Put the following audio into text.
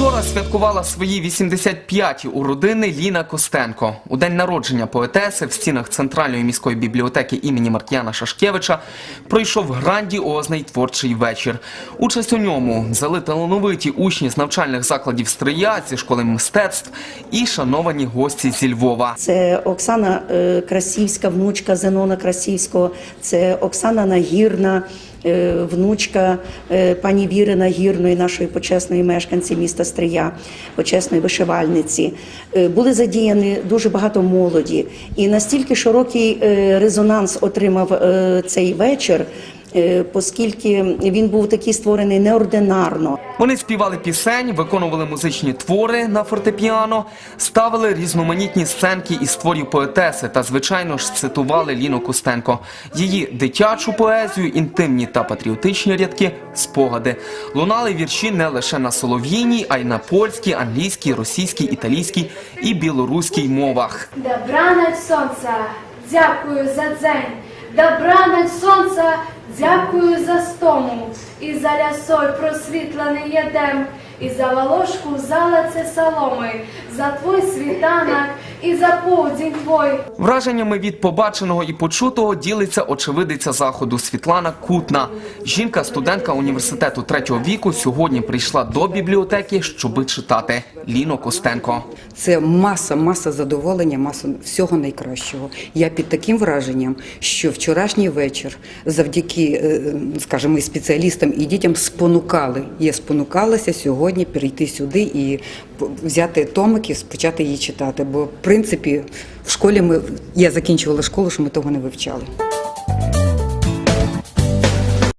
Вчора святкувала свої 85-ті у родини Ліна Костенко. У день народження поетеси в стінах Центральної міської бібліотеки імені Маркіяна Шашкевича пройшов грандіозний творчий вечір. Участь у ньому взяли талановиті учні з навчальних закладів Стрия, зі школи мистецтв і шановані гості зі Львова. Це Оксана е, Красівська, внучка Зенона Красівського, це Оксана Нагірна, внучка е, пані Віри Нагірної, нашої почесної мешканці міста Стрия, почесної вишивальниці. Е, Були задіяні дуже багато молоді. І настільки широкий е, резонанс отримав е, цей вечір, е, оскільки він був такий створений неординарно. Вони співали пісень, виконували музичні твори на фортепіано, ставили різноманітні сценки із творів поетеси та, звичайно ж, цитували Ліну Костенко. Її дитячу поезію, інтимні та патріотичні рядки, спогади. Лунали вірші не лише на солов'їній, а й на польській, англійській, російській, італійській і білоруській мовах. Добраноч сонця, дякую за день. Добраноч сонця, дякую за стому. І за лясой просвітлений єдем, і за волошку залице соломи, за твой світанок і за повдінь твой. Враженнями від побаченого і почутого ділиться очевидиця заходу Світлана Кутна. Жінка, студентка університету третього віку, сьогодні прийшла до бібліотеки, щоби читати. Ліно Костенко. Це маса, маса задоволення, маса всього найкращого. Я під таким враженням, що вчорашній вечір, завдяки, е, скажімо, і спеціалістам і дітям спонукали. Я спонукалася сьогодні прийти сюди і взяти томик і почати її читати. Бо в принципі в школі ми я закінчувала школу, що ми того не вивчали.